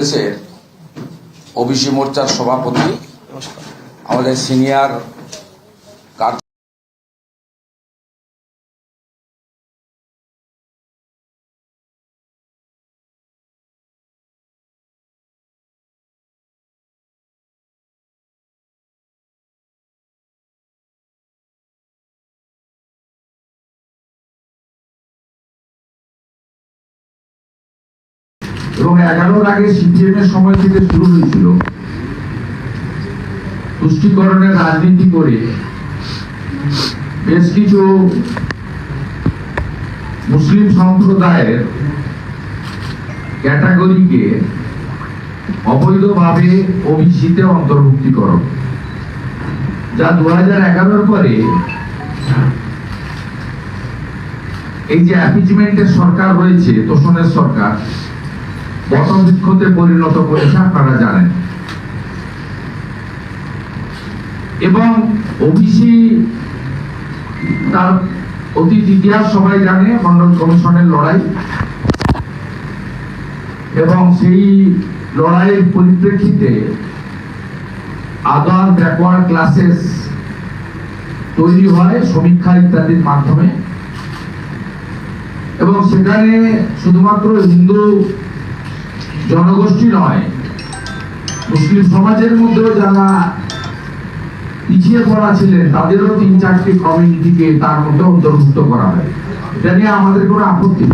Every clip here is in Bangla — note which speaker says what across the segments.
Speaker 1: দেশের ওবিসি মোর্চার সভাপতি আমাদের সিনিয়র
Speaker 2: এবং এগারোর আগে সিপিএম এর সময় থেকে শুরু হয়েছিল। তুষ্টিকরণের রাজনীতি করে বেশ কিছু মুসলিম সম্প্রদায়ের ক্যাটাগরিকে অবৈধভাবে ওবিসিতে অন্তর্ভুক্তিকরণ। যা দু হাজার এগারোর পরে এই যে অ্যাপিজমেন্টের সরকার রয়েছে তোষণের সরকার বটবৃক্ষতে পরিণত করেছে আপনারা জানেন। এবং ওবিসি তার অতীত ইতিহাস সবাই জানে, মন্ডল কমিশনের লড়াই। এবং সেই লড়াইয়ের পরিপ্রেক্ষিতে আদার ব্যাকওয়ার্ড ক্লাসেস তৈরি হয় সমীক্ষা ইত্যাদির মাধ্যমে। এবং সেখানে শুধুমাত্র হিন্দু জনগোষ্ঠী নয়, মুসলিম সমাজের মধ্যেও যারা পিছিয়ে পড়া ছিলেন, তাদেরও তিন চারটি কমিউনিটিকে তার মধ্যে অন্তর্ভুক্ত করা হয়। এটা নিয়ে আমাদের কোনো আপত্তি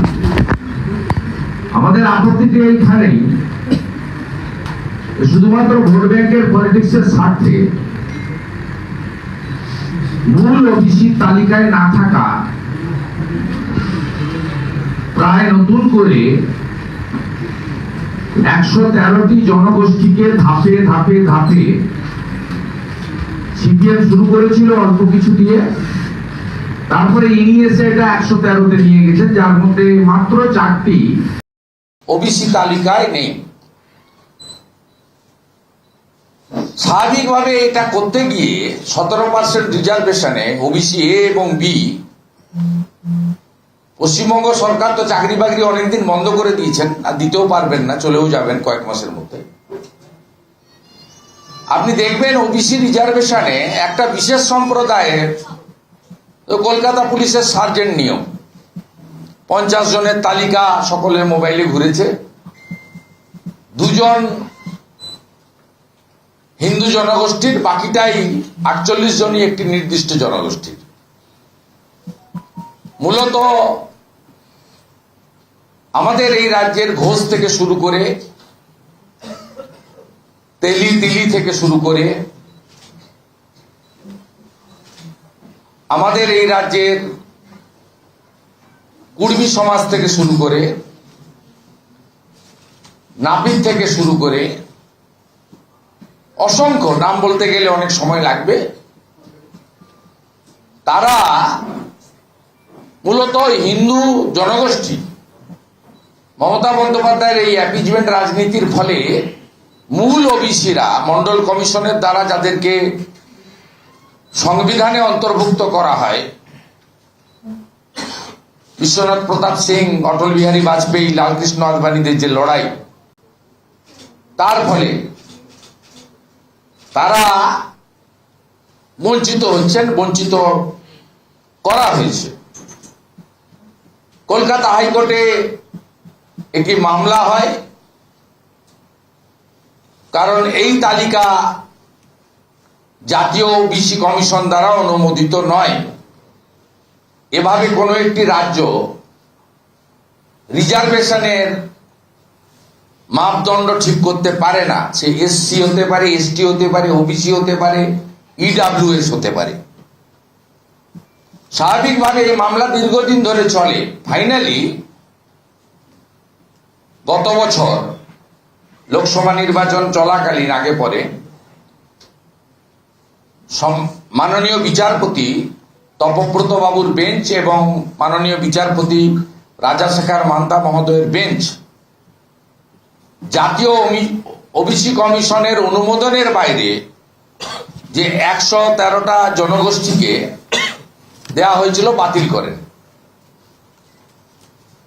Speaker 2: আমাদের আপত্তিটি এইখানেই। শুধুমাত্র ভোট ব্যাংকের পলিটিক্সের স্বার্থে মূল ওবিসি তালিকায় না থাকা, প্রায় নতুন করে একশো তেরোটি জনগোষ্ঠীকে ধাপে ধাপে ধাপে সিপিএম শুরু করেছিল অল্প কিছু দিয়ে। তারপরে ইনি এসে এটা একশো তেরোতে নিয়ে গেছে, যার মধ্যে মাত্র চারটি
Speaker 1: ওবিসি তালিকায় নেই। স্বাভাবিকভাবে এটা করতে গিয়ে সতেরো পার্সেন্ট রিজার্ভেশনে ওবিসি এ এবং বি পশ্চিমবঙ্গ সরকার তো চাকরি বাকরি অনেকদিন বন্ধ করে দিয়েছেন, আর দিতেও পারবেন না, চলেও যাবেন কয়েক মাসের মধ্যে। আপনি দেখবেন ওবিসি রিজার্ভেশনে একটা বিশেষ সম্প্রদায়ের কলকাতা পুলিশের সার্জেন্ট নিয়ম পঞ্চাশ জনের তালিকা সকলের মোবাইলে ঘুরেছে। দুজন হিন্দু জনগোষ্ঠীর, বাকিটাই আটচল্লিশ জনই একটি নির্দিষ্ট জনগোষ্ঠীর। মূলত আমাদের এই রাজ্যের ঘোষ থেকে শুরু করে, তেলি তিলি থেকে শুরু করে, আমাদের এই রাজ্যের কুর্মী সমাজ থেকে শুরু করে, নাপিত থেকে শুরু করে, অসংখ্য, নাম বলতে গেলে অনেক সময় লাগবে, তারা মূলত হিন্দু জনগোষ্ঠী। মমতা বন্দ্যোপাধ্যায়ের এই অ্যাপিজমেন্ট রাজনীতির ফলে মূল ওবিসিরা, মন্ডল কমিশনের দ্বারা যাদেরকে সংবিধানে অন্তর্ভুক্ত করা হয়, বিশ্বনাথ প্রতাপ সিং, অটল বিহারী বাজপেয়ী, লালকৃষ্ণ আদবানীদের যে লড়াই, তার ফলে তারা বঞ্চিত হচ্ছেন, বঞ্চিত করা হয়েছে। কলকাতা হাইকোর্টে একটি মামলা হয়। কারণ এই তালিকা জাতীয় বিসি কমিশন দ্বারা অনুমোদিত নয়। এভাবে কোনো একটি রাজ্য রিজার্ভেশনের মাপদণ্ড ঠিক করতে পারে না। সে এসসি হতে পারে, এসটি হতে পারে, ওবিসি হতে পারে, ইডাব্লিউএস হতে পারে। স্বাভাবিকভাবে এই মামলা দীর্ঘদিন ধরে চলে। ফাইনালি গত বছর লোকসভা নির্বাচন চলাকালীন আগে পরে মাননীয় বিচারপতি তপব্রত বাবুর বেঞ্চ এবং মাননীয় বিচারপতি রাজাশেখর মান্তা মহোদয়ের বেঞ্চ জাতীয় ওবিসি কমিশনের অনুমোদনের বাইরে যে একশো তেরোটা জনগোষ্ঠীকে দেয়া হয়েছিল বাতিল করেন।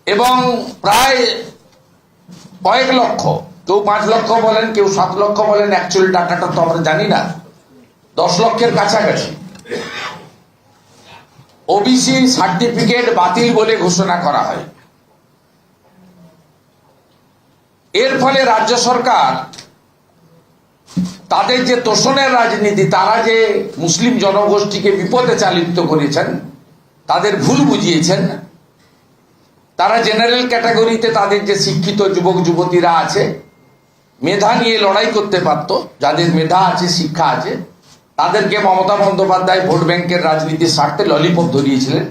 Speaker 1: এবং প্রায় কয়েক লক্ষ, কেউ পাঁচ লক্ষ বলেন, কেউ সাত লক্ষ বলেন অ্যাকচুয়াল ডাটাটা তো আমরা জানি না। দশ লক্ষের কাছাকাছি। ওবিসি সার্টিফিকেট বাতিল বলে ঘোষণা করা হয়। এর ফলে রাজ্য সরকার তাদের যে তোষণের রাজনীতি, তারা যে মুসলিম জনগোষ্ঠীকে বিপদে চালিত করেছেন, তাদের ভুল বুঝিয়েছেন তারা জেনারেল ক্যাটাগরিতে তাদের যে শিক্ষিত যুবক, যুবতীরা আছে, মেধা নিয়ে লড়াই করতে পারতো, যাদের মেধা আছে, শিক্ষা আছে, তাদেরকে মমতা বন্দ্যোপাধ্যায় ভোট ব্যাংকের রাজনীতির স্বার্থে ললিপপ ধরিয়েছিলেন,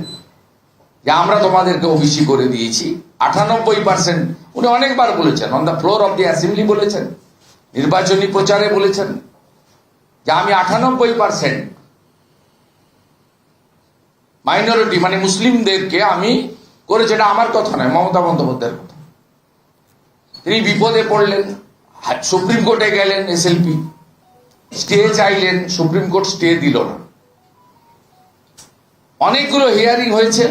Speaker 1: যে আমরা তোমাদেরকে ওবিসি করে দিয়েছি। আটানব্বই পার্সেন্ট উনি অনেকবার বলেছেন on the floor of the assembly বলেছেন, নির্বাচনী প্রচারে বলেছেন, যে আমি আটানব্বই পার্সেন্ট মাইনরিটি মানে মুসলিমদেরকে আমি করেছি এটা আমার কথা নয়, মমতা বন্দ্যোপাধ্যায়ের কথা। তিনি বিপদে পড়লেন সুপ্রিম কোর্টে গেলেন এসএলপি স্টে চাইলেন, সুপ্রিম কোর্ট স্টে দিল না। অনেকগুলো হিয়ারিং হয়েছে।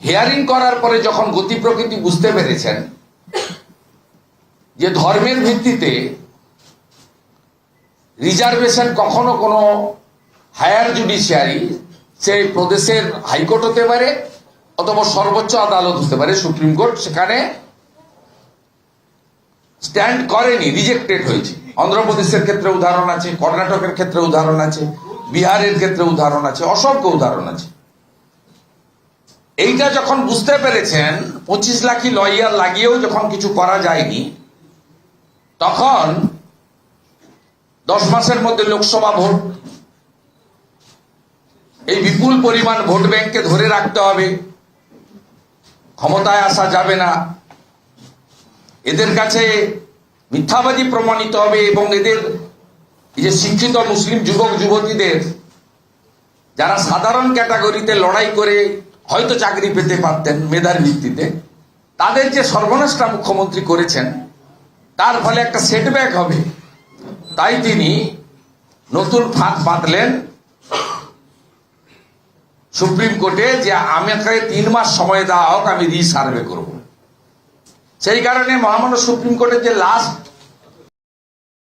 Speaker 1: হিয়ারিং করার পরে যখন গতি প্রকৃতি বুঝতে পেরেছেন যে ধর্মের ভিত্তিতে রিজার্ভেশন কখনো কোনো হায়ার জুডিশিয়ারি সেই প্রদেশের হাইকোর্ট হতে পারে অথবা সর্বোচ্চ আদালত হতে পারে, সুপ্রিম কোর্ট সেখানে স্ট্যান্ড করেনি রিজেক্টেড হয়েছে। অন্ধ্রপ্রদেশের ক্ষেত্রে উদাহরণ আছে, কর্ণাটকের ক্ষেত্রে উদাহরণ আছে, বিহারের ক্ষেত্রে উদাহরণ আছে, অসংখ্য উদাহরণ আছে। এইটা যখন বুঝতে পেরেছেন, পঁচিশ লাখি লয়ার লাগিয়েও যখন কিছু করা যায়নি, তখন দশ মাসের মধ্যে লোকসভা ভোট, এই বিপুল পরিমাণ ভোট ব্যাংককে ধরে রাখতে হবে। ক্ষমতায় আসা যাবে না। এদের কাছে মিথ্যাবাদী প্রমাণিত হবে এবং এদের এই যে শিক্ষিত মুসলিম যুবক, যুবতীদের যারা সাধারণ ক্যাটাগরিতে লড়াই করে হয়তো চাকরি পেতে পারতেন মেধার ভিত্তিতে, তাদের যে সর্বনাশটা মুখ্যমন্ত্রী করেছেন, তার ফলে একটা সেটব্যাক হবে। তাই তিনি নতুন ফাঁদ পাতলেন সুপ্রিম কোর্টে যে আমাকে তিন মাস সময় দেওয়া হোক, আমি রিসার্ভে করব। সেই কারণে মহামান্য সুপ্রিম কোর্টের যে লাস্ট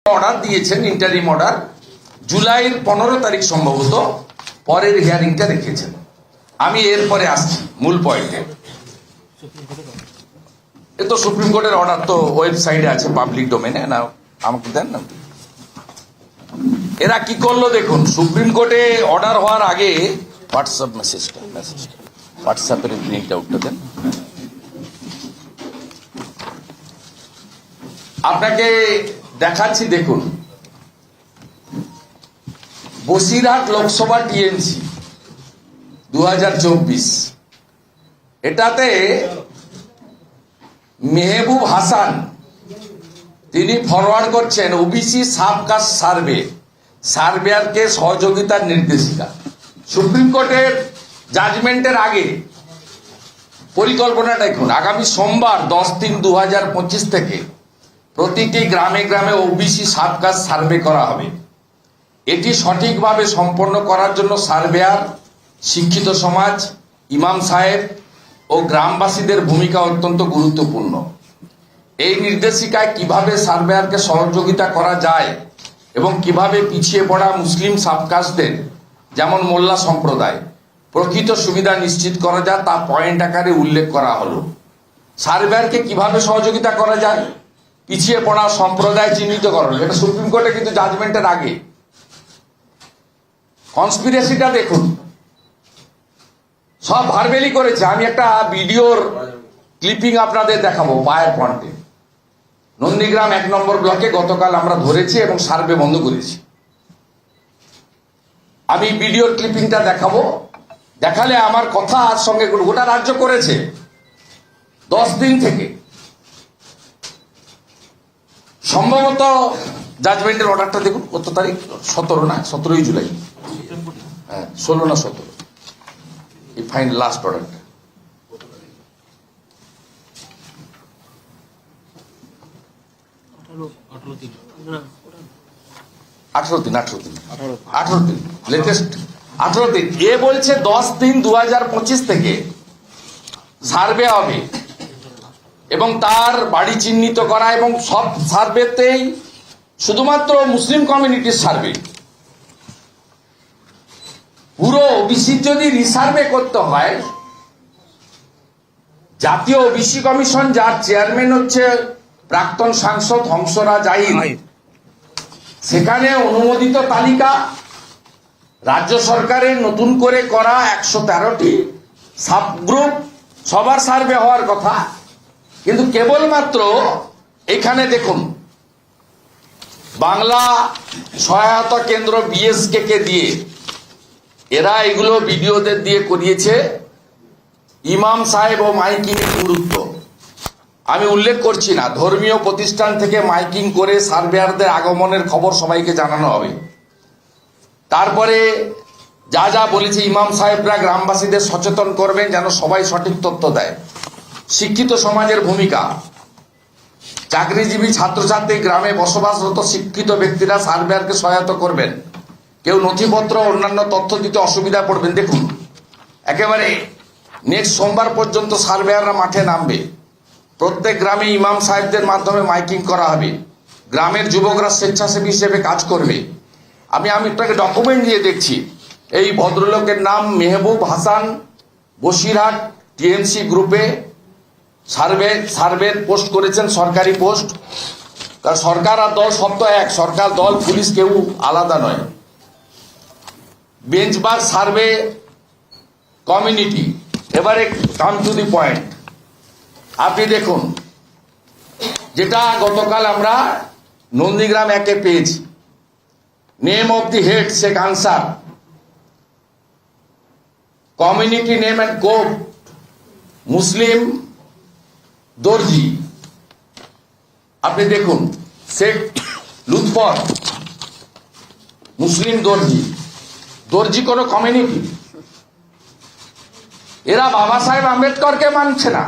Speaker 1: অর্ডার দিয়েছেন ইন্টারিম অর্ডার জুলাইয়ের পনেরো তারিখ সম্ভবত পরের হিয়ারিংটা রেখেছেন। আমি এরপরে আসছি, মূল পয়েন্টে এ তো সুপ্রিম কোর্টের অর্ডার তো ওয়েবসাইটে আছে পাবলিক ডোমেনে না, আমাকে দেন না। এরা কি করল দেখুন, সুপ্রিম কোর্টে অর্ডার হওয়ার আগে হোয়াটসঅ্যাপ মেসেজটা মেসেজটা হোয়াটসঅ্যাপের প্রিন্ট আউটটা দেন। আপনাকে দেখাচ্ছি, দেখুন। বসিরহাট লোকসভা টিএমসি দু এটাতে মেহবুব হাসান, তিনি ফরওয়ার্ড করছেন, ওবিসি সাবকাস্ট সার্ভে। সার্ভেয়ারকে সহযোগিতার নির্দেশিকা। সুপ্রিম কোর্টের জাজমেন্টের আগে পরিকল্পনাটা দেখুন। আগামী সোমবার দশ তিন দু হাজার পঁচিশ থেকে প্রতিটি গ্রামে গ্রামে ওবিসি সাবকাস্ট সার্ভে করা হবে। এটি সঠিকভাবে সম্পন্ন করার জন্য সার্ভেয়ার, শিক্ষিত সমাজ, ইমাম সাহেব ও গ্রামবাসীদের ভূমিকা অত্যন্ত গুরুত্বপূর্ণ। এই নির্দেশিকায় কীভাবে সার্ভেয়ারকে সহযোগিতা করা যায় এবং কীভাবে পিছিয়ে পড়া মুসলিম সাবকাস্টদের যেমন মোল্লা সম্প্রদায়। প্রকৃত সুবিধা নিশ্চিত করা যায়, তা পয়েন্ট আকারে উল্লেখ করা হলো। সার্ভেয়ারকে কীভাবে সহযোগিতা করা যায়? পিছিয়ে পড়া সম্প্রদায় চিহ্নিত করো এটা সুপ্রিম কোর্টে কিন্তু জাজমেন্টের আগে। কনস্পিরেসিটা দেখুন। সব ভারবেলি করেছে। আমি একটা ভিডিওর ক্লিপিং আপনাদের দেখাবো পায়ের পয়েন্টে নন্দীগ্রাম এক নম্বর ব্লকে গতকাল আমরা ধরেছি এবং সার্ভে বন্ধ করেছি। আমি ভিডিও ক্লিপিংটা দেখাবো। দেখালে আমার কথা আর সঙ্গে গোটা রাজ্য করেছে। দশ দিন থেকে। সম্ভবত জাজমেন্টের অর্ডারটা দেখুন, কত তারিখ? সতেরো না, সতেরোই জুলাই। হ্যাঁ ষোলো না সতেরো। এই ফাইন লাস্ট অর্ডারটা আঠারো দিন, আঠারো দিন। আঠারো দিন লেটেস্ট আঠারো দিন। এ বলছে দশ দিন দু থেকে। সার্ভে হবে। এবং তার বাড়ি চিহ্নিত করা এবং সব সার্ভেতেই শুধুমাত্র মুসলিম কমিউনিটির সার্ভে। পুরো ওবিসির যদি রিসার্ভে করতে হয়, জাতীয় ওবিসি কমিশন যার চেয়ারম্যান হচ্ছে প্রাক্তন সাংসদ হংসরা জাহিদ সেখানে অনুমোদিত তালিকা রাজ্য সরকারের নতুন করে করা একশো তেরোটি সাবগ্রুপ, সবার সার্ভে হওয়ার কথা। কিন্তু কেবলমাত্র এখানে দেখুন, বাংলা সহায়তা কেন্দ্র বিএসকে কে দিয়ে এরা এগুলো বিডিওদের দিয়ে করিয়েছে। ইমাম সাহেব ও মাইকিং গুরুত্ব। আমি উল্লেখ করছি না, ধর্মীয় প্রতিষ্ঠান থেকে মাইকিং করে সার্ভেয়ারদের আগমনের খবর সবাইকে জানানো হবে। তারপরে যা যা বলেছে ইমাম সাহেবরা গ্রামবাসীদের সচেতন করবেন, যেন সবাই সঠিক তথ্য দেয়। শিক্ষিত সমাজের ভূমিকা। চাকরিজীবী ছাত্রছাত্রী গ্রামে বসবাসরত শিক্ষিত ব্যক্তিরা সার্ভেয়ারকে সহায়তা করবেন। কেউ নথিপত্র অন্যান্য তথ্য দিতে অসুবিধা পড়বেন। দেখুন, একেবারে নেক্সট সোমবার পর্যন্ত সার্ভেয়াররা মাঠে নামবে। প্রত্যেক গ্রামে ইমাম সাহেবদের মাধ্যমে মাইকিং করা হবে। গ্রামের যুবকরা স্বেচ্ছাসেবী হিসেবে কাজ করবে। আমি আমি আপনাকে ডকুমেন্ট দিয়ে দেখছি। এই ভদ্রলোকের নাম মেহবুব হাসান বসিরহাট টিএমসি গ্রুপে সার্ভে সার্ভে পোস্ট করেছেন, সরকারি পোস্ট। কারণ সরকার আর দল সব তো এক, সরকার, দল, পুলিশ কেউ আলাদা নয়। Benchmark survey community. এবারে কাম টু দি পয়েন্ট আপনি দেখুন, যেটা গতকাল আমরা নন্দীগ্রাম একে পেয়েছি। Name of the head Sheikh Ansar community name and code Muslim দর্জি। আপনি দেখুন শেখ লুৎফর মুসলিম দর্জি। দর্জি কোনো কমিউনিটি এরা বাবা সাহেব আম্বেদকরকে মানছে না।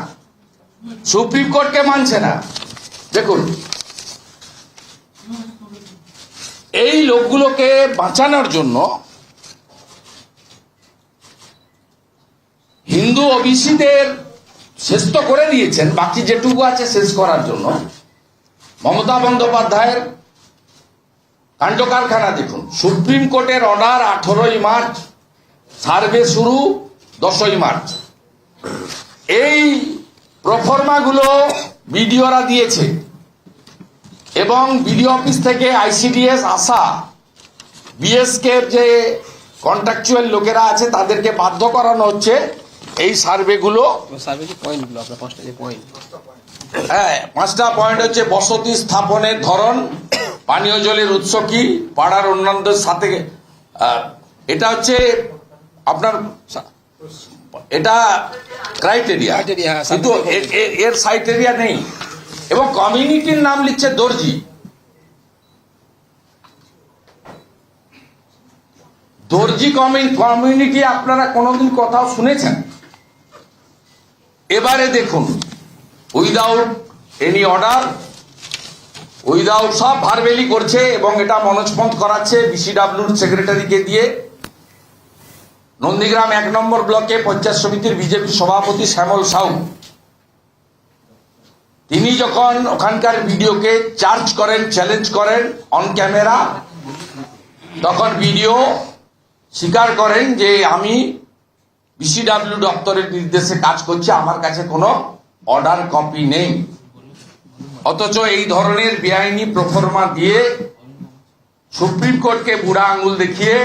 Speaker 1: সুপ্রিম কোর্টকে মানছে না। দেখুন, এই লোকগুলোকে বাঁচানোর জন্য হিন্দু ওবিসিদের শেষ তো করে দিয়েছেন, বাকি যেটুকু আছে শেষ করার জন্য। মমতা বন্দ্যোপাধ্যায়ের কাণ্ড কারখানা দেখুন, সুপ্রিম কোর্টের অর্ডার আঠেরোই মার্চ, সার্ভে শুরু দশই মার্চ। এই প্রফর্মাগুলো বিডিওরা দিয়েছে এবং বিডিও অফিস থেকে আইসিডিএস আসা বিএসকে যে কন্ট্রাকচুয়াল লোকেরা আছে তাদেরকে বাধ্য করানো হচ্ছে এই সার্ভেগুলো। হ্যাঁ পাঁচটা পয়েন্ট হচ্ছে বসতি স্থাপনের ধরন পানীয় জলের উৎস কি পাড়ার অন্যান্যদের সাথে এটা হচ্ছে আপনার এটা ক্রাইটেরিয়া
Speaker 3: হ্যাঁ,
Speaker 1: কিন্তু এর- সাইটেরিয়া নেই। এবং কমিউনিটির নাম লিখছে দর্জি। দর্জি কমিউনিটি আপনারা কোনোদিন কোথাও শুনেছেন? এবারে দেখুন উইদাউট এনি অর্ডার উইদাউট সব ভারবেলি করছে এবং এটা মনোজপন্থ করাচ্ছে বিসিডাব্লিউর সেক্রেটারিকে দিয়ে। নন্দীগ্রাম এক নম্বর ব্লকে পঞ্চায়েত সমিতির বিজেপি সভাপতি শ্যামল সাউ। তিনি যখন ওখানকার ভিডিওকে চার্জ করেন, চ্যালেঞ্জ করেন অন ক্যামেরা তখন ভিডিও স্বীকার করেন যে আমি বিসিডাব্লিউ দপ্তরের নির্দেশে কাজ করছি, আমার কাছে কোনো অর্ডার কপি নেই। অথচ এই ধরনের বেআইনি প্রফর্মা দিয়ে সুপ্রিম কোর্টকে বুড়া আঙ্গুল দেখিয়ে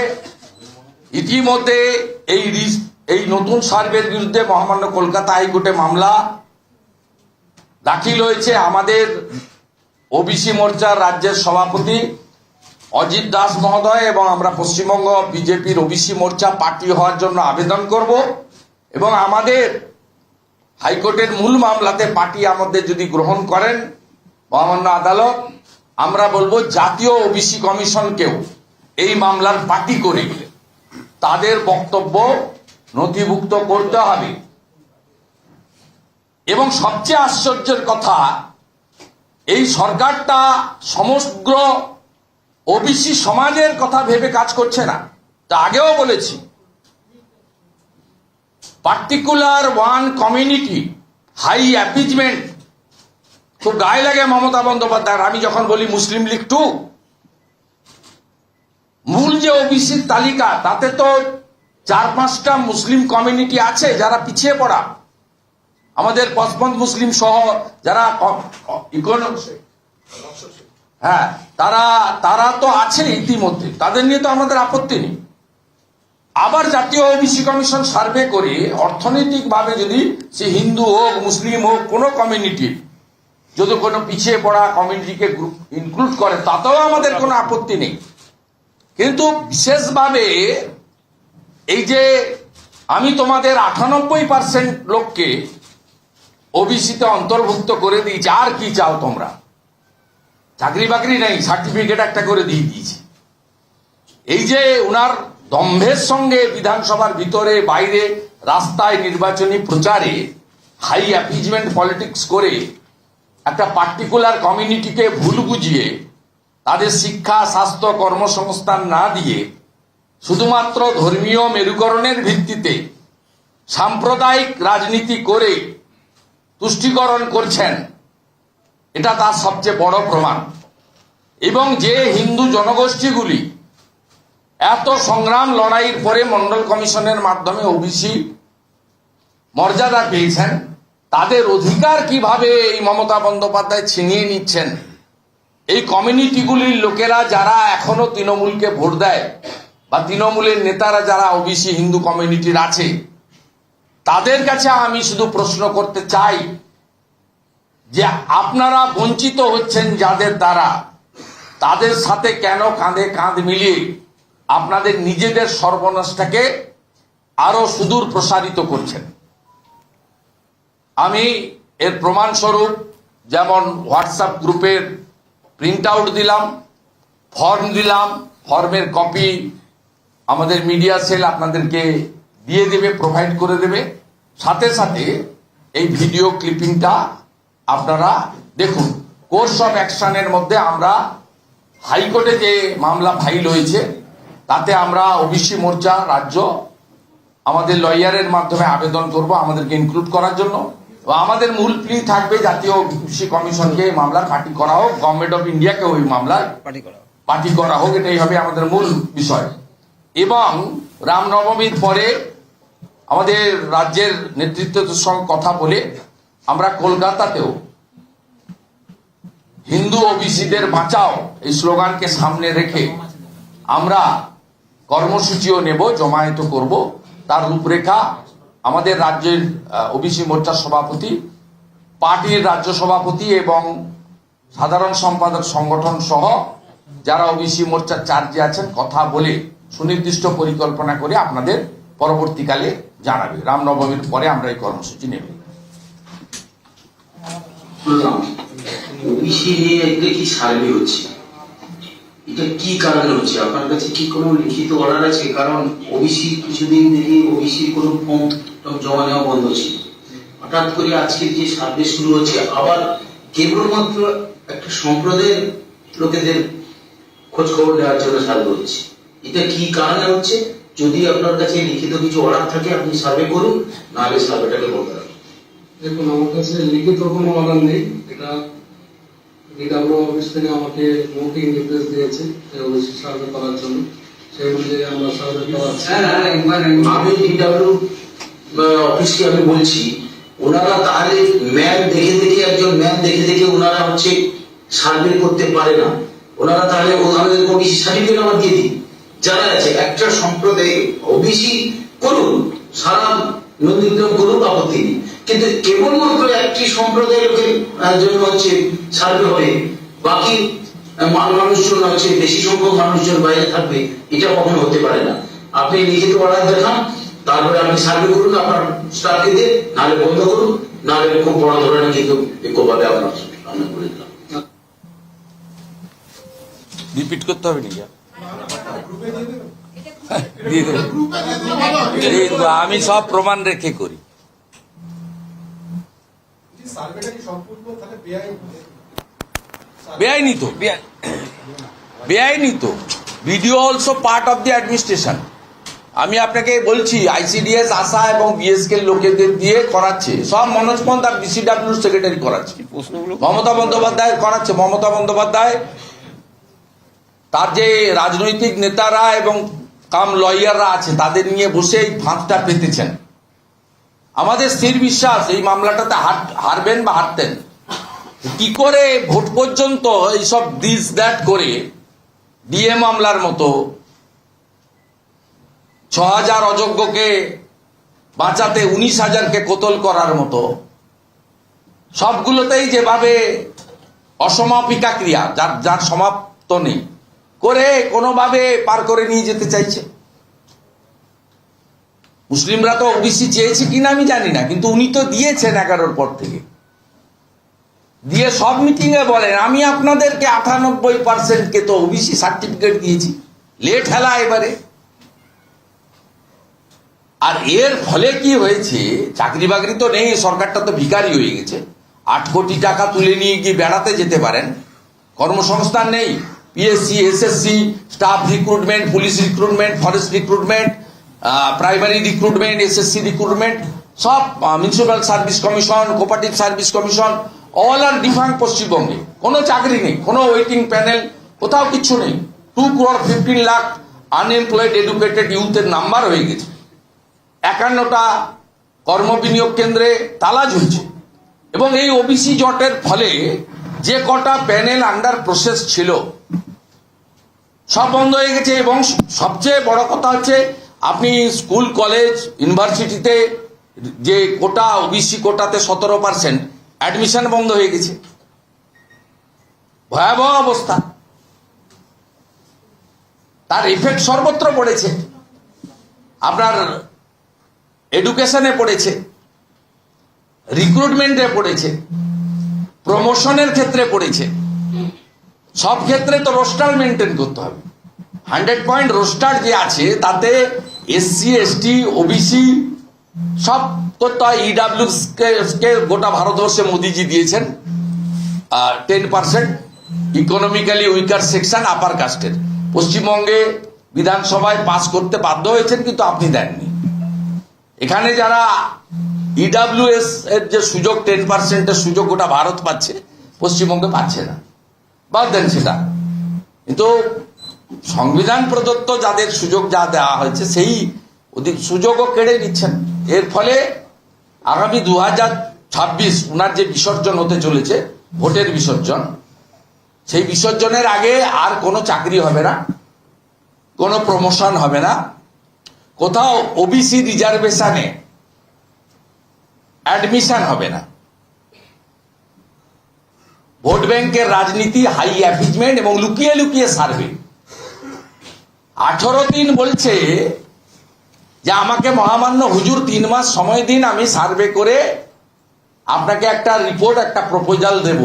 Speaker 1: ইতিমধ্যে এই এই নতুন সার্ভের বিরুদ্ধে মহামান্য কলকাতা হাইকোর্টে মামলা দাখিল হয়েছে আমাদের ওবিসি মোর্চার রাজ্যের সভাপতি অজিত দাস মহোদয় এবং আমরা পশ্চিমবঙ্গ বিজেপির ওবিসি মোর্চা পার্টি হওয়ার জন্য আবেদন করব এবং আমাদের হাইকোর্টের মূল মামলাতে পার্টি আমাদের যদি গ্রহণ করেন, মহামান্য আদালত, আমরা বলব জাতীয় ওবিসি কমিশনকেও এই মামলার পার্টি করে তাদের বক্তব্য নথিভুক্ত করতে হবে। এবং সবচেয়ে আশ্চর্যের কথা, এই সরকারটা সমগ্র ওবিসি সমাজের কথা ভেবে কাজ করছে না। তা আগেও বলেছি। Particular one community high appeasement তো গায়ে লাগে মমতা বন্দ্যোপাধ্যায় আমি যখন বলি মুসলিম লীগ টু মূল যে ওবিসির তালিকা, তাতে তো চার পাঁচটা মুসলিম কমিউনিটি আছে যারা পিছিয়ে পড়া। আমাদের পঁচপন মুসলিম সহ যারা হ্যাঁ তারা তারা তো আছে ইতিমধ্যে। তাদের নিয়ে তো আমাদের আপত্তি নেই। আবার জাতীয় ওবিসি কমিশন সার্ভে করে অর্থনৈতিকভাবে যদি সে হিন্দু হোক, মুসলিম হোক, কোনো কমিউনিটি, যদি কোনো পিছিয়ে পড়া কমিউনিটিকে গ্রুপ ইনক্লুড করে, তাতেও আমাদের কোনো আপত্তি নেই। কিন্তু বিশেষভাবে এই যে আমি তোমাদের আটানব্বই পার্সেন্ট লোককে ওবিসিতে অন্তর্ভুক্ত করে দিয়েছি, আর কি চাও তোমরা? চাকরি বাকরি নেই, সার্টিফিকেট একটা করে দিয়ে দিয়েছি। এই যে উনার দম্ভের সঙ্গে বিধানসভার ভিতরে, বাইরে রাস্তায় নির্বাচনী প্রচারে হাই অ্যাপিজমেন্ট পলিটিক্স করে একটা পার্টিকুলার কমিউনিটিকে ভুল বুঝিয়ে তাদের শিক্ষা, স্বাস্থ্য, কর্মসংস্থান না দিয়ে শুধুমাত্র ধর্মীয় মেরুকরণের ভিত্তিতে সাম্প্রদায়িক রাজনীতি করে তুষ্টিকরণ করছেন, এটা তার সবচেয়ে বড় প্রমাণ। এবং যে হিন্দু জনগোষ্ঠীগুলি এত সংগ্রাম লড়াইয়ের পরে মন্ডল কমিশনের মাধ্যমে ওবিসি মর্যাদা পেয়েছেন, তাদের অধিকার কীভাবে এই মমতা বন্দ্যোপাধ্যায় ছিনিয়ে নিচ্ছেন এই কমিউনিটিগুলির লোকেরা যারা এখনও তৃণমূলকে ভোট দেয়, বা তৃণমূলের নেতারা যারা ওবিসি হিন্দু কমিউনিটির আছে, তাদের কাছে আমি শুধু প্রশ্ন করতে চাই যে আপনারা বঞ্চিত হচ্ছেন যাদের দ্বারা, তাদের সাথে কেন কাঁধে কাঁধ মিলিয়ে আপনাদের নিজেদের সর্বনাশটাকে আরও সুদূর প্রসারিত করছেন? আমি এর প্রমাণস্বরূপ যেমন হোয়াটসঅ্যাপ গ্রুপের প্রিন্ট আউট দিলাম ফর্ম দিলাম ফর্মের কপি আমাদের মিডিয়া সেল আপনাদেরকে দিয়ে দেবে প্রোভাইড করে দেবে। সাথে সাথে এই ভিডিও ক্লিপিংটা আপনারা দেখুন কোর্স অফ অ্যাকশনের মধ্যে আমরা হাইকোর্টে যে মামলা ফাইল হয়েছে, তাতে আমরা ওবিসি মোর্চা রাজ্য আমাদের লয়ারের মাধ্যমে আবেদন করব, আমাদেরকে ইনক্লুড করার জন্য। আমাদের মূল প্লি থাকবে জাতীয় কৃষি কমিশনকে এই মামলার পার্টি করা হোক গভর্নমেন্ট অফ ইন্ডিয়াকে ওই মামলার
Speaker 3: পার্টি করা
Speaker 1: হোক। এটাই হবে আমাদের মূল বিষয়। এবং রামনবমীর পরে আমাদের রাজ্যের নেতৃত্বের সঙ্গে কথা বলে আমরা কলকাতাতেও হিন্দু ওবিসিদের বাঁচাও এই স্লোগানকে সামনে রেখে আমরা কর্মসূচিও নেব জমায়েত করব। তার রূপরেখা আমাদের রাজ্যের ওবিসি মোর্চার সভাপতি, পার্টির রাজ্য সভাপতি এবং সাধারণ সম্পাদক সংগঠন সহ যারা ওবিসি মোর্চার চার্জে আছেন, কথা বলে সুনির্দিষ্ট পরিকল্পনা করে আপনাদের পরবর্তীকালে জানাবে। রামনবমীর পরে আমরা এই কর্মসূচি নেব।
Speaker 4: ওবিসি নিয়ে কি সার্ভে হচ্ছে? এটা কি কারণে হচ্ছে? আপনার কাছে কি কোনো লিখিত অর্ডার আছে? কারণ ওবিসি কিছুদিন থেকে ওবিসির কোনো ফর্ম জমা নেওয়া বন্ধ ছিল। হঠাৎ করে আজকে যে সার্ভে শুরু হচ্ছে, আবার কেবলমাত্র একটা সম্প্রদায়ের লোকেদের খোঁজ খবর নেওয়ার জন্য সার্ভে হচ্ছে। এটা কি কারণে হচ্ছে? যদি আপনার কাছে লিখিত কিছু অর্ডার থাকে, আপনি সার্ভে করুন, নাহলে সার্ভেটাকে বন্ধ রাখুন।
Speaker 5: দেখুন, আমার কাছে লিখিত কোনো অর্ডার নেই। এটা ডিডাব্লিউ অফিস থেকে আমাকে মৌখিক নির্দেশ দিয়েছে যে সার্ভে করার জন্য। সেই অনুযায়ী আমরা সার্ভে করাচ্ছি
Speaker 4: আমি ডিডাব্লিউ অফিসকে আমি বলছি ওনারা তাহলে ম্যান দেখে দেখে একজন ম্যান দেখে দেখে ওনারা হচ্ছে সার্ভে করতে পারে না। ওনারা তাহলে ওনাদের ওবিসি সার্টিফিকেট আমার দিয়ে দিন যারা আছে একটা সম্প্রদায় ওবিসি করুন সারা নন্দীগ্রাম করুন আপত্তি নেই। কিন্তু কেবলমাত্র একটি সম্প্রদায়ের লোকের জন্য হচ্ছে সার্ভে হবে বাকি মানুষজন হচ্ছে বেশি সংখ্যক মানুষজন বাইরে থাকবে এটা কখনো হতে পারে না। আপনি লিখিত অর্ডার দেখান তারপরে আপনি সার্ভে করুন আপনার স্টাফকে দিয়ে নাহলে বন্ধ করুন নাহলে খুব বড় ধরনের কিন্তু বিক্ষোভাবে আপনার আমরা করে দিলাম
Speaker 1: রিপিট করতে হবে নাকি? দেবো। আমি সব প্রমাণ রেখে করি। বেআইনি। তো। বেআই- বেআইনি তো। BDO also part of the administration. আমি আপনাকে বলছি আইসিডিএস আশা এবং বিএসকে লোকেদের দিয়ে করাচ্ছে। সব মনোজ পন্থ আর বিসিডাব্লিউ সেক্রেটারি করাচ্ছে মমতা বন্দ্যোপাধ্যায় করাচ্ছে। মমতা বন্দ্যোপাধ্যায় তার যে রাজনৈতিক নেতারা এবং কাম লয়াররা আছে তাদের নিয়ে বসে এই ফাঁদটা পেতেছেন। আমাদের স্থির বিশ্বাস, এই মামলাটাতে হারবেন বা হারতেন। কি করে ভোট পর্যন্ত এইসব দিস দ্যাট করে ডিএ মামলার মতো ছ হাজার অযোগ্যকে বাঁচাতে, উনিশ হাজারকে কোতল করার মতো, সবগুলোতেই যেভাবে অসমাপিকা ক্রিয়া, যার যার সমাপ্ত নেই, করে কোনোভাবে পার করে নিয়ে যেতে চাইছে। মুসলিমরা তো ওবিসি চেয়েছে কিনা আমি জানি না, কিন্তু উনি তো দিয়েছেন এগারোর পর থেকে। দিয়ে সব মিটিং এ বলেন, আমি আপনাদেরকে আটানব্বই পার্সেন্টকে তো ওবিসি সার্টিফিকেট দিয়েছি। লেট হেলা এবারে। আর এর ফলে কি হয়েছে, চাকরি বাকরি তো নেই, সরকারটা তো ভিখারি হয়ে গেছে। আট কোটি টাকা তুলে নিয়ে গিয়ে বেড়াতে যেতে পারেন? কর্মসংস্থান নেই। PSC SSC staff recruitment police recruitment forest recruitment primary recruitment SSC recruitment সব municipal service commission cooperative service commission all আর ডিফাং পশ্চিমবঙ্গে। কোনো চাকরি নেই, কোনো ওয়েটিং প্যানেল কোথাও কিচ্ছু নেই। Two crore fifteen lakh unemployed educated ইউথের number হয়ে গেছে। একান্নটা কর্মবিনিয়োগ কেন্দ্রে তালা ঝুলছে। এবং এই ওবিসি জটের ফলে যে কটা প্যানেল আন্ডার প্রসেস ছিল, সব বন্ধ হয়ে গেছে এবং সবচেয়ে বড় কথা হচ্ছে আপনি স্কুল, কলেজ, ইউনিভার্সিটিতে যে কোটা, ওবিসি কোটাতে সতেরো পার্সেন্ট, অ্যাডমিশন বন্ধ হয়ে গেছে। ভয়াবহ অবস্থা। তার ইফেক্ট সর্বত্র পড়েছে। আপনার এডুকেশনে পড়েছে। রিক্রুটমেন্টে পড়েছে। প্রমোশনের ক্ষেত্রে পড়েছে। সব ক্ষেত্রে তো রোস্টার মেনটেন করতে হবে। হান্ড্রেড পয়েন্ট রোস্টার যে আছে, তাতে এসসি, এসটি, ওবিসি, সব করতে হয়। ইডাব্লিউ কে গোটা ভারতবর্ষে মোদিজি দিয়েছেন। Ten percent economically weaker section upper কাস্টের পশ্চিমবঙ্গে বিধানসভায় পাস করতে বাধ্য হয়েছেন, কিন্তু আপনি দেননি। এখানে যারা ইডাব্লিউএস এর যে সুযোগ টেন পার্সেন্টের সুযোগ গোটা ভারত পাচ্ছে, পশ্চিমবঙ্গে পাচ্ছে না। বাদ দেন সেটা। কিন্তু সংবিধান প্রদত্ত যাদের সুযোগ যা দেওয়া হয়েছে, সেই ওদের সুযোগও কেড়ে নিচ্ছেন। এর ফলে আগামী দু হাজার ছাব্বিশ ওনার যে বিসর্জন হতে চলেছে, ভোটের বিসর্জন, সেই বিসর্জনের আগে আর কোনো চাকরি হবে না, কোনো প্রমোশন হবে না। কোথাও ওবিসি রিজার্ভেশনে অ্যাডমিশন হবে না। ভোট ব্যাংকের রাজনীতি হাই অ্যাফিজমেন্ট এবং লুকিয়ে লুকিয়ে সার্ভে। আঠারো দিন বলছে যে আমাকে মহামান্য হুজুর তিন মাস সময় দিন আমি সার্ভে করে আপনাকে একটা রিপোর্ট একটা প্রপোজাল দেব।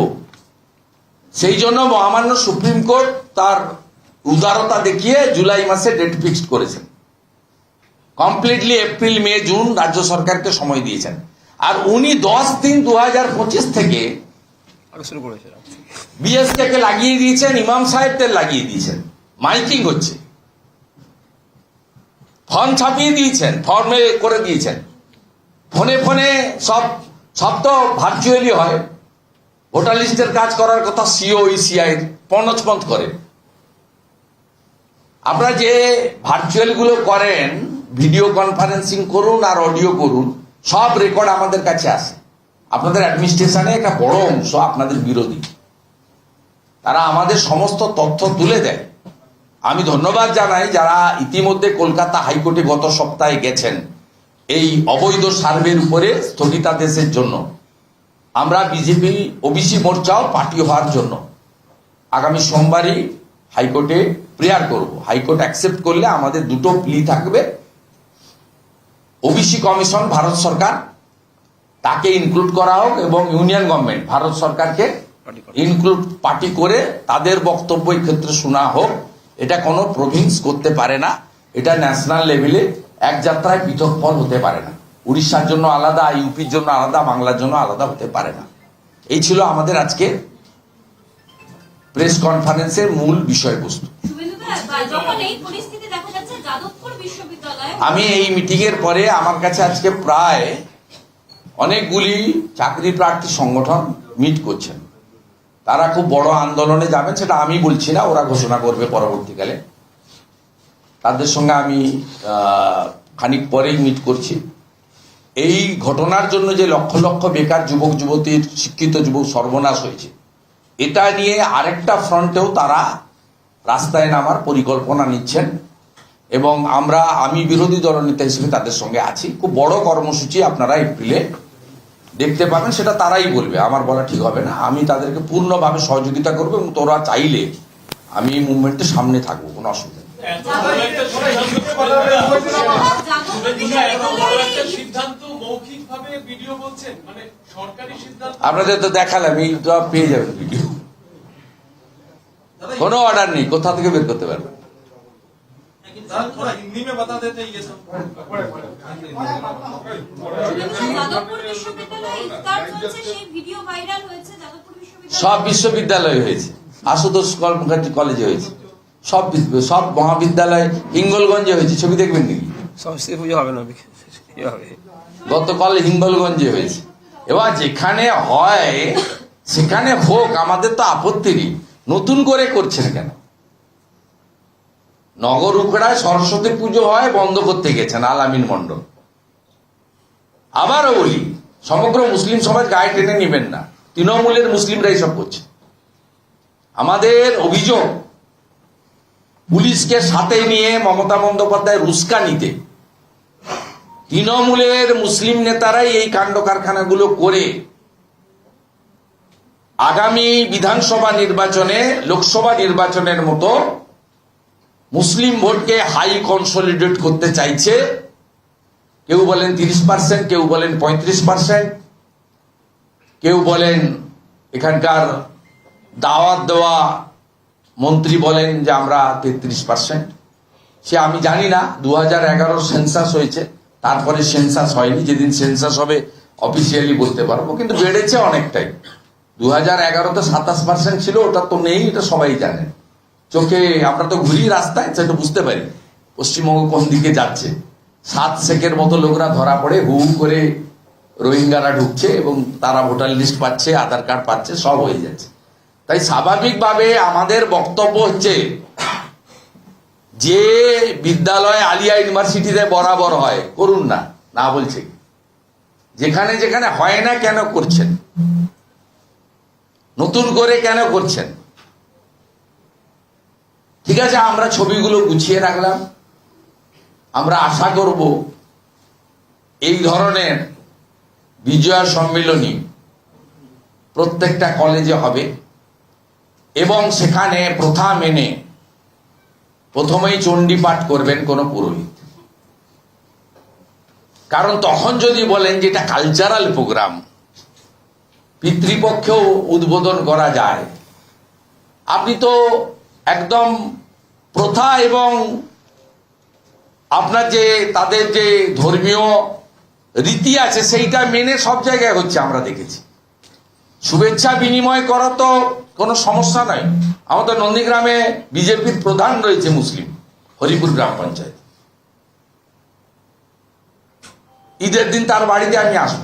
Speaker 1: সেই জন্য মহামান্য সুপ্রিম কোর্ট তার উদারতা দেখিয়ে জুলাই মাসে ডেট ফিক্সড করেছেন। কমপ্লিটলি এপ্রিল মে জুন রাজ্য সরকারকে সময় দিয়েছেন। আর উনি দশ দিন দু হাজার পঁচিশ থেকে বিএসকে লাগিয়ে দিয়েছেন ইমাম সাহেবদের লাগিয়ে দিয়েছেন। মাইকিং হচ্ছে। ফর্ম ছাপিয়ে দিয়েছেন, ফর্মে করে দিয়েছেন। ফোনে ফোনে সব সব তো ভার্চুয়ালি হয়। ভোটার লিস্টের কাজ করার কথা সিও, ইসিআই পনচপন্থ করে। আপনারা যে ভার্চুয়ালগুলো করেন, ভিডিও কনফারেন্সিং করুন আর অডিও করুন, সব রেকর্ড আমাদের কাছে আসে। আপনাদের অ্যাডমিনিস্ট্রেশনে একটা বড় অংশ আপনাদের বিরোধী। তারা আমাদের সমস্ত তথ্য তুলে দেয়। আমি ধন্যবাদ জানাই যারা ইতিমধ্যে কলকাতা হাইকোর্টে গত সপ্তাহে গেছেন এই অবৈধ সার্ভের উপরে স্থগিতাদেশের জন্য। আমরা বিজেপি ওবিসি মোর্চাও পার্টি হওয়ার জন্য। আগামী সোমবারই হাইকোর্টে প্রেয়ার করব। হাইকোর্ট অ্যাকসেপ্ট করলে আমাদের দুটো প্লি থাকবে। ওবিসি কমিশন ভারত সরকার তাকে ইনক্লুড করা হোক এবং ইউনিয়ন গভর্নমেন্ট ভারত সরকারকে ইনক্লুড পার্টি করে তাদের বক্তব্য ক্ষেত্রে শোনা হোক। এটা কোনো প্রভিন্স করতে পারে না, এটা ন্যাশনাল লেভেলে এক যাত্রায় পৃথক ফল হতে পারে না। উড়িষ্যার জন্য আলাদা, ইউপির জন্য আলাদা, বাংলার জন্য আলাদা হতে পারে না। এই ছিল আমাদের আজকে প্রেস কনফারেন্সের মূল বিষয়বস্তু। আমি এই মিটিং এর পরে আমার কাছে আজকে প্রায় অনেকগুলি চাকরি প্রার্থী সংগঠন মিট করছেন। তারা খুব বড় আন্দোলনে যাবেন, সেটা আমি বলছি না, ওরা ঘোষণা করবে পরবর্তীকালে। তাদের সঙ্গে আমি খানিক পরেই মিট করছি। এই ঘটনার জন্য যে লক্ষ লক্ষ বেকার যুবক, যুবতীর, শিক্ষিত যুবক সর্বনাশ হয়েছে, এটা নিয়ে আরেকটা ফ্রন্টেও তারা রাস্তায় নামার পরিকল্পনা নিচ্ছেন। এবং আমরা, আমি বিরোধী দলনেতা হিসেবে তাদের সঙ্গে আছি। খুব বড় কর্মসূচি আপনারা এপ্রিলে দেখতে পাবেন সেটা তারাই বলবে। আমার বলা ঠিক হবে না। আমি তাদেরকে পূর্ণভাবে সহযোগিতা করব এবং তোরা চাইলে আমি এই মুভমেন্টের সামনে থাকব কোনো অসুবিধা
Speaker 6: ভিডিও বলছেন। মানে সরকারি সিদ্ধান্ত
Speaker 1: আপনাদের তো দেখালাম এই তো পেয়ে যাবেন ভিডিও কোনো অর্ডার নেই কোথা থেকে বের করতে পারবেন
Speaker 6: थोड़ा हिंदी में बता देते ये सब
Speaker 7: যাদবপুর বিশ্ববিদ্যালয়ে ইফতার চলছে সেই ভিডিও ভাইরাল হয়েছে যাদবপুর বিশ্ববিদ্যালয়ে
Speaker 1: সব বিশ্ববিদ্যালয়ে হয়েছে আশুতোষ কর্মকারী কলেজে হয়েছে সব বিশ্ব- সব মহাবিদ্যালয় হিঙ্গলগঞ্জে হয়েছে ছবি দেখবেন নাকি
Speaker 3: সরস্বতী পুজো হবে না ইয়ে হবে
Speaker 1: গতকাল হিঙ্গলগঞ্জে হয়েছে এবার যেখানে হয় সেখানে হোক আমাদের তো আপত্তি নেই নতুন করে করছেন কেন নগর উপড়ায় সরস্বতী পুজো হয়, বন্ধ করতে গেছেন আলামিন মণ্ডল। আবারও বলি, সমগ্র মুসলিম সমাজ গায়ে টেনে নেবেন না। তৃণমূলের মুসলিমরা এইসব করছে। আমাদের অভিযোগ, পুলিশকে সাথে নিয়ে মমতা বন্দ্যোপাধ্যায় রুস্কা নিতে। তৃণমূলের মুসলিম নেতারাই এই কাণ্ড কারখানাগুলো করে আগামী বিধানসভা নির্বাচনে, লোকসভা নির্বাচনের মতো মুসলিম ভোটকে হাই কনসলিডেট করতে চাইছে, কেউ বলেন তিরিশ পার্সেন্ট, কেউ বলেন পঁয়ত্রিশ পার্সেন্ট, কেউ বলেন এখানকার দাওয়াত দেওয়া মন্ত্রী বলেন যে আমরা তেত্রিশ পার্সেন্ট। সে আমি জানি না দু হাজার সেন্সাস হয়েছে, তারপরে সেন্সাস হয়নি, যেদিন সেন্সাস হবে অফিসিয়ালি বলতে পারব, কিন্তু বেড়েছে অনেকটাই। দু হাজার এগারোতে সাতাশ পার্সেন্ট ছিল, ওটা তো নেই, এটা সবাই জানে। চোখে আমরা তো ঘুরি রাস্তায়, সেটা বুঝতে পারি। পশ্চিমবঙ্গ কোন দিকে যাচ্ছে? সাত সেকের মতো লোকরা ধরা পড়ে হু করে রোহিঙ্গারা ঢুকছে এবং তারা ভোটার লিস্ট পাচ্ছে, আধার কার্ড পাচ্ছে, সব হয়ে যাচ্ছে। তাই স্বাভাবিকভাবে আমাদের বক্তব্য হচ্ছে, যে বিদ্যালয় আলিয়া ইউনিভার্সিটিতে বরাবর হয়, করুন না না বলছে যেখানে যেখানে হয় না কেন করছেন? নতুন করে কেন করছেন? ঠিক আছে, আমরা ছবিগুলো গুছিয়ে রাখলাম। আমরা আশা করব এই ধরনের বিজয়া সম্মিলনী প্রত্যেকটা কলেজে হবে এবং সেখানে প্রথা মেনে প্রথমেই চণ্ডী পাঠ করবেন কোনো পুরোহিত। কারণ তখন যদি বলেন যে এটা কালচারাল প্রোগ্রাম পিতৃপক্ষেও উদ্বোধন করা যায়। আপনি তো একদম প্রথা এবং আপনার যে, তাদের যে ধর্মীয় রীতি আছে, সেইটা মেনে সব জায়গায় হচ্ছে আমরা দেখেছি। শুভেচ্ছা বিনিময় করা তো কোনো সমস্যা নয়। আমাদের নন্দীগ্রামে বিজেপির প্রধান রয়েছে মুসলিম, হরিপুর গ্রাম পঞ্চায়েত। ঈদের দিন তার বাড়িতে আমি আসব।